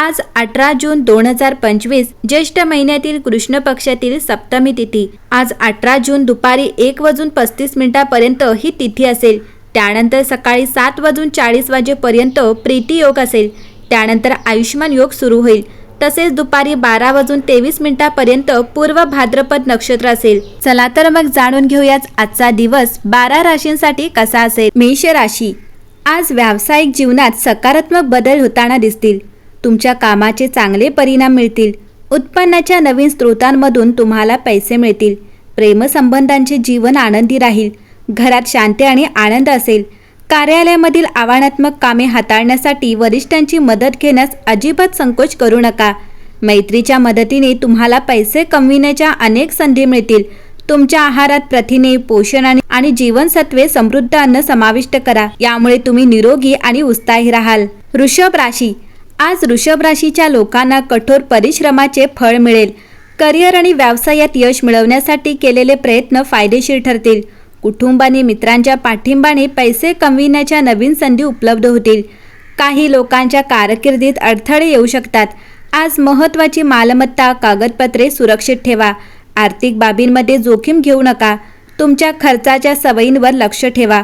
आज अठरा जून दोन हजार पंचवीस ज्येष्ठ महिन्यातील कृष्ण पक्षातील सप्तमी तिथी. आज अठरा जून दुपारी एक वाजून पस्तीस मिनिटापर्यंत ही तिथी असेल. त्यानंतर सकाळी सात वाजून चाळीस वाजेपर्यंत प्रीती योग असेल. त्यानंतर आयुष्मान योग सुरू होईल. तसेच दुपारी बारा वाजून तेवीस मिनिटापर्यंत पूर्व भाद्रपद नक्षत्र असेल. चला तर मग जाणून घेऊयाच आजचा दिवस बारा राशींसाठी कसा असेल. मेष राशी. आज व्यावसायिक जीवनात सकारात्मक बदल होताना दिसतील. तुमच्या कामाचे चांगले परिणाम मिळतील. उत्पन्नाच्या नवीन स्रोतांमधून तुम्हाला पैसे मिळतील. प्रेमसंबंधांचे जीवन आनंदी राहील. घरात शांती आणि आनंद असेल. कार्यालयामधील आव्हानात्मक कामे हाताळण्यासाठी वरिष्ठांची मदत घेण्यास अजिबात संकोच करू नका. मैत्रीच्या मदतीने तुम्हाला पैसे कमविण्याच्या अनेक संधी मिळतील. तुमच्या आहारात प्रथिने पोषण आणि आणि जीवनसत्वे समृद्ध अन्न समाविष्ट करा. यामुळे तुम्ही निरोगी आणि उत्साही राहाल. वृषभ राशी आज वृषभ राशीच्या लोकांना कठोर परिश्रमाचे फळ मिळेल. करिअर आणि व्यवसायात यश मिळवण्यासाठी केलेले प्रयत्न फायदेशीर ठरतील. कुटुंबाने मित्रांच्या पाठिंबाने पैसे कमविण्याच्या नवीन संधी उपलब्ध होतील. काही लोकांच्या कारकिर्दीत अडथळे येऊ शकतात. आज महत्त्वाची मालमत्ता कागदपत्रे सुरक्षित ठेवा. आर्थिक बाबींमध्ये जोखीम घेऊ नका. तुमच्या खर्चाच्या सवयींवर लक्ष ठेवा.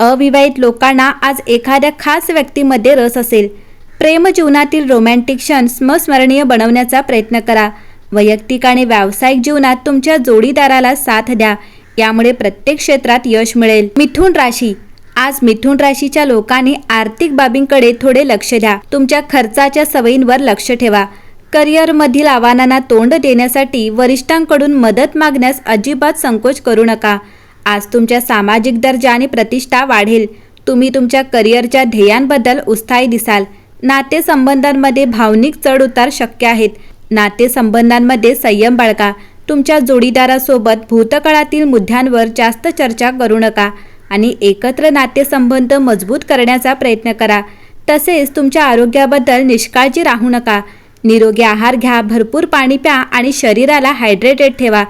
अविवाहित लोकांना आज एखाद्या खास व्यक्तीमध्ये रस असेल. प्रेमजीवनातील रोमॅन्टिक क्षण स्मस्मरणीय बनवण्याचा प्रयत्न करा. वैयक्तिक आणि व्यावसायिक जीवनात तुमच्या जोडीदाराला साथ द्या. यामुळे प्रत्येक क्षेत्रात यश मिळेल. मिथुन राशी. आज मिथुन राशीच्या लोकांनी आर्थिक बाबींकडे थोडे लक्ष द्या. तुमच्या खर्चाच्या सवयींवर लक्ष ठेवा. करिअरमधील आव्हानांना तोंड देण्यासाठी वरिष्ठांकडून मदत मागण्यास अजिबात संकोच करू नका. आज तुमच्या सामाजिक दर्जा आणि प्रतिष्ठा वाढेल. तुम्ही तुमच्या करिअरच्या ध्येयांबद्दल उत्साही दिसाल. नातेसंबंधांमध्ये भावनिक चढउतार शक्य आहेत. नातेसंबंधांमध्ये संयम बाळगा. तुमच्या जोडीदारासोबत भूतकाळातील मुद्द्यांवर जास्त चर्चा करू नका आणि एकत्र नातेसंबंध मजबूत करण्याचा प्रयत्न करा. तसेच तुमच्या आरोग्याबद्दल निष्काळजी राहू नका. निरोगी आहार घ्या भरपूर पाणी प्या आणि शरीराला हायड्रेटेड ठेवा.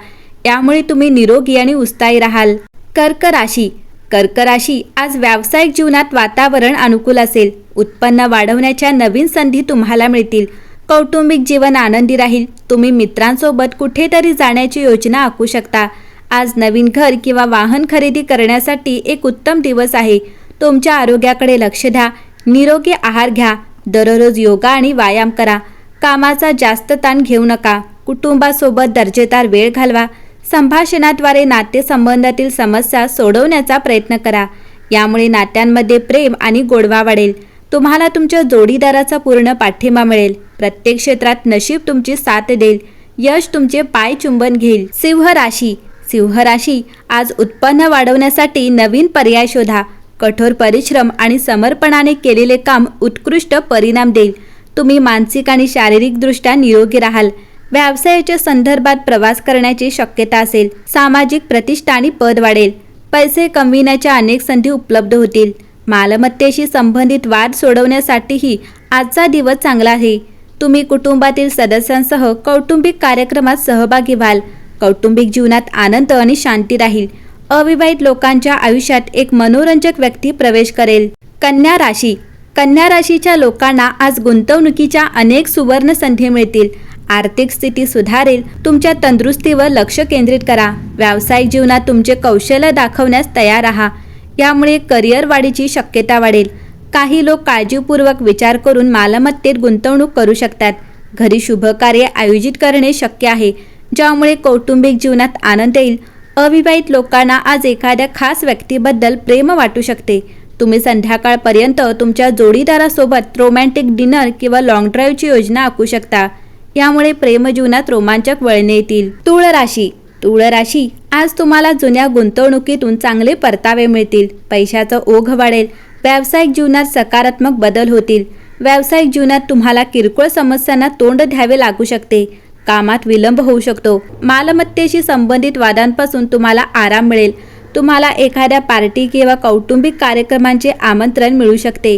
यामुळे तुम्ही निरोगी आणि उत्साही राहाल. कर्क राशी. कर्क राशी आज व्यावसायिक जीवनात वातावरण अनुकूल असेल. उत्पन्न वाढवण्याच्या नवीन संधी तुम्हाला मिळतील. कौटुंबिक जीवन आनंदी राहील. तुम्ही मित्रांसोबत कुठेतरी जाण्याची योजना आखू शकता. आज नवीन घर किंवा वाहन खरेदी करण्यासाठी एक उत्तम दिवस आहे. तुमच्या आरोग्याकडे लक्ष द्या. निरोगी आहार घ्या. दररोज योगा आणि व्यायाम करा. कामाचा जास्त ताण घेऊ नका. कुटुंबासोबत दर्जेदार वेळ घालवा. संभाषणाद्वारे नातेसंबंधातील समस्या सोडवण्याचा प्रयत्न करा. यामुळे नात्यांमध्ये प्रेम आणि गोडवा वाढेल. तुम्हाला तुमच्या जोडीदाराचा पूर्ण पाठिंबा मिळेल. प्रत्येक क्षेत्रात नशीब तुमची साथ देईल. यश तुमचे पाय चुंबन घेईल. सिंह राशी. सिंह राशी आज उत्पन्न वाढवण्यासाठी नवीन पर्याय शोधा. कठोर परिश्रम आणि समर्पणाने केलेले काम उत्कृष्ट परिणाम देईल. तुम्ही मानसिक आणि शारीरिकदृष्ट्या निरोगी राहाल. व्यवसायाच्या संदर्भात प्रवास करण्याची शक्यता असेल सामाजिक प्रतिष्ठा आणि पद वाढेल पैसे कमविण्याच्या अनेक संधी उपलब्ध होतील. मालमत्तेशी संबंधित वाद सोडवण्यासाठीही आजचा दिवस चांगला आहे. तुम्ही कुटुंबातील सदस्यांसह कौटुंबिक कार्यक्रमात सहभागी व्हाल. कौटुंबिक जीवनात आनंद आणि शांती राहील. अविवाहित लोकांच्या आयुष्यात एक मनोरंजक व्यक्ती प्रवेश करेल. कन्या राशी. कन्या राशीच्या लोकांना आज गुंतवणुकीच्या अनेक सुवर्ण संधी मिळतील. आर्थिक स्थिती सुधारेल तुमच्या तंदुरुस्तीवर लक्ष केंद्रित करा. व्यावसायिक जीवनात तुमचे कौशल्य दाखवण्यास तयार राहा. यामुळे करिअर वाढीची शक्यता वाढेल. काही लोक काळजीपूर्वक विचार करून मालमत्तेत गुंतवणूक करू शकतात. घरी शुभकार्य आयोजित करणे शक्य आहे ज्यामुळे कौटुंबिक जीवनात आनंद येईल. अविवाहित लोकांना आज एखाद्या खास व्यक्तीबद्दल प्रेम वाटू शकते. तुम्ही संध्याकाळपर्यंत तुमच्या जोडीदारासोबत रोमॅन्टिक डिनर किंवा लॉंग ड्राईव्हची योजना आखू शकता. यामुळे प्रेमजीवनात रोमांचक वळणे येतील. तुळ राशी तुळ राशी आज तुम्हाला जुन्या गुंतवणुकीतून चांगले परतावे मिळतील. पैशाचा ओघ वाढेल. व्यावसायिक जीवनात सकारात्मक बदल होतील. व्यावसायिक जीवनात तुम्हाला किरकोळ समस्यांना तोंड द्यावे लागू शकते. कामात विलंब होऊ शकतो. मालमत्तेशी संबंधित वादांपासून तुम्हाला आराम मिळेल. तुम्हाला एखाद्या पार्टी किंवा कौटुंबिक कार्यक्रमांचे आमंत्रण मिळू शकते.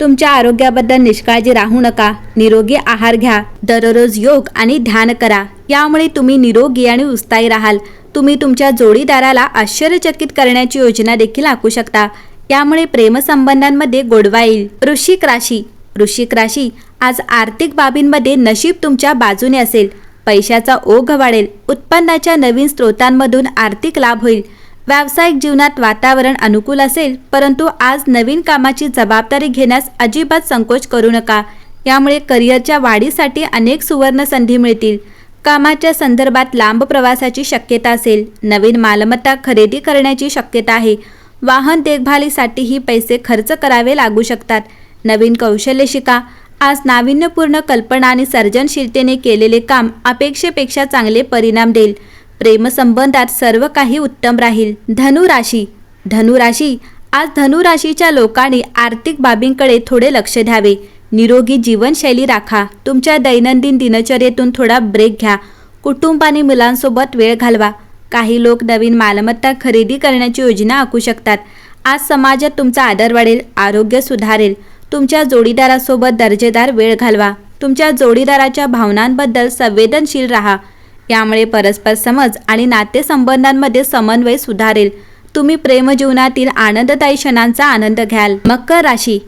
तुमच्या आरोग्याबद्दल निष्काळजी राहू नका. निरोगी आहार घ्या. दररोज योग आणि ध्यान करा. यामुळे तुम्ही निरोगी आणि उत्साही राहाल. तुम्ही तुमच्या जोडीदाराला आश्चर्यचकित करण्याची योजना देखील आखू शकता. यामुळे प्रेमसंबंधांमध्ये गोडवा येईल. वृश्चिक राशी. वृश्चिक राशी आज आर्थिक बाबींमध्ये नशीब तुमच्या बाजूने असेल. पैशाचा ओघ वाढेल. उत्पन्नाच्या नवीन स्रोतांमधून आर्थिक लाभ होईल. व्यावसायिक जीवनात वातावरण अनुकूल असेल परंतु आज नवीन कामाची जबाबदारी घेण्यास अजिबात संकोच करू नका. यामुळे करिअरच्या वाढीसाठी अनेक सुवर्ण संधी मिळतील. कामाच्या संदर्भात लांब प्रवासाची शक्यता असेल. नवीन मालमत्ता खरेदी करण्याची शक्यता आहे. वाहन देखभालीसाठीही पैसे खर्च करावे लागू शकतात. नवीन कौशल्य शिका. आज नाविन्यपूर्ण कल्पना आणि सर्जनशीलतेने केलेले काम अपेक्षेपेक्षा चांगले परिणाम देईल. प्रेमसंबंधात सर्व काही उत्तम राहील. धनुराशी धनुराशी आज धनुराशीच्या लोकांनी आर्थिक बाबींकडे थोडे लक्ष द्यावे. निरोगी जीवनशैली राखा. तुमच्या दैनंदिन दिनचर्येतून थोडा ब्रेक घ्या. कुटुंब आणि मुलांसोबत वेळ घालवा. काही लोक नवीन मालमत्ता खरेदी करण्याची योजना आखू शकतात. आज समाजात तुमचा आदर वाढेल आरोग्य सुधारेल. तुमच्या जोडीदारासोबत दर्जेदार वेळ घालवा. तुमच्या जोडीदाराच्या भावनांबद्दल संवेदनशील राहा. यामुळे परस्पर समज आणि नातेसंबंधांमध्ये समन्वय सुधारेल. तुम्ही प्रेमजीवनातील आनंददायी क्षणांचा आनंद घ्याल. मकर राशी.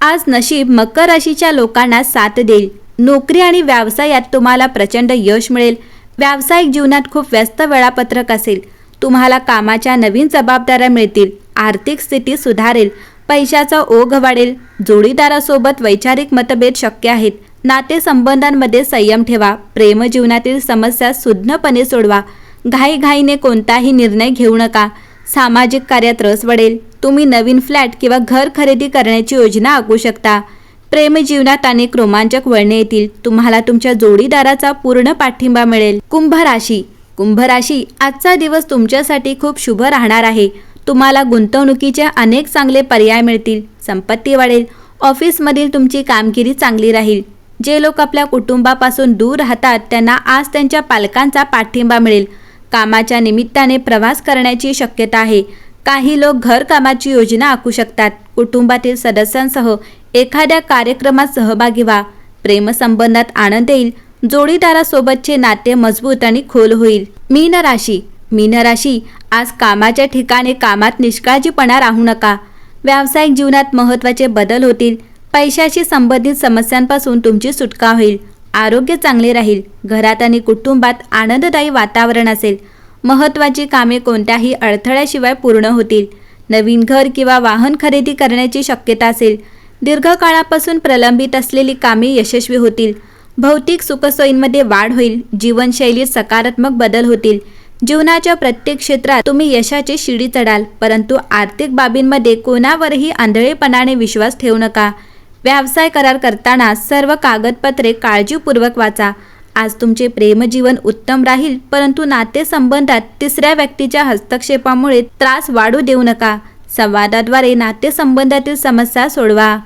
आज नशीब मकर राशीच्या लोकांना साथ देईल. नोकरी आणि व्यवसायात तुम्हाला प्रचंड यश मिळेल. व्यावसायिक जीवनात खूप व्यस्त वेळापत्रक असेल. तुम्हाला कामाच्या नवीन जबाबदाऱ्या मिळतील. आर्थिक स्थिती सुधारेल. पैशाचा ओघ वाढेल. जोडीदारासोबत वैचारिक मतभेद शक्य आहेत. नातेसंबंधांमध्ये संयम ठेवा. प्रेमजीवनातील समस्या सुज्ञपणे सोडवा. घाईघाईने कोणताही निर्णय घेऊ नका. सामाजिक कार्यात रस वडेल. तुम्ही नवीन फ्लॅट किंवा घर खरेदी करण्याची योजना आखू शकता. प्रेमजीवनात अनेक रोमांचक वळणे येतील. तुम्हाला तुमच्या जोडीदाराचा पूर्ण पाठिंबा मिळेल. कुंभ राशी कुंभ राशी आजचा दिवस तुमच्यासाठी खूप शुभ राहणार आहे. तुम्हाला गुंतवणुकीचे अनेक चांगले पर्याय मिळतील. संपत्ती वाढेल. ऑफिसमधील तुमची कामगिरी चांगली राहील. जे लोक आपल्या कुटुंबापासून दूर राहतात त्यांना आज त्यांच्या पालकांचा पाठिंबा मिळेल. कामाच्या निमित्ताने प्रवास करण्याची शक्यता आहे. काही लोक घरकामाची योजना आखू शकतात. कुटुंबातील सदस्यांसह एखाद्या कार्यक्रमात सहभागी व्हा. प्रेमसंबंधात आनंद येईल. जोडीदारासोबतचे नाते मजबूत आणि खोल होईल. मीन राशी. मीन राशी आज कामाच्या ठिकाणी कामात निष्काळजीपणा राहू नका. व्यावसायिक जीवनात महत्त्वाचे बदल होतील. पैशाशी संबंधित समस्यांपासून तुमची सुटका होईल. आरोग्य चांगले राहील. घरात आणि कुटुंबात आनंददायी वातावरण असेल. महत्त्वाची कामे कोणत्याही अडथळ्याशिवाय पूर्ण होतील. नवीन घर किंवा वाहन खरेदी करण्याची शक्यता असेल. दीर्घकाळापासून प्रलंबित असलेली कामे यशस्वी होतील. भौतिक सुखसोयींमध्ये वाढ होईल. जीवनशैलीत सकारात्मक बदल होतील. जीवनाच्या प्रत्येक क्षेत्रात तुम्ही यशाची शिडी चढाल. परंतु आर्थिक बाबींमध्ये कोणावरही आंधळेपणाने विश्वास ठेवू नका. व्यवसाय करार करताना सर्व कागदपत्रे काळजीपूर्वक वाचा. आज तुमचे प्रेमजीवन उत्तम राहील परंतु नातेसंबंधात तिसऱ्या व्यक्तीच्या हस्तक्षेपामुळे त्रास वाढू देऊ नका. संवादाद्वारे नातेसंबंधातील समस्या सोडवा.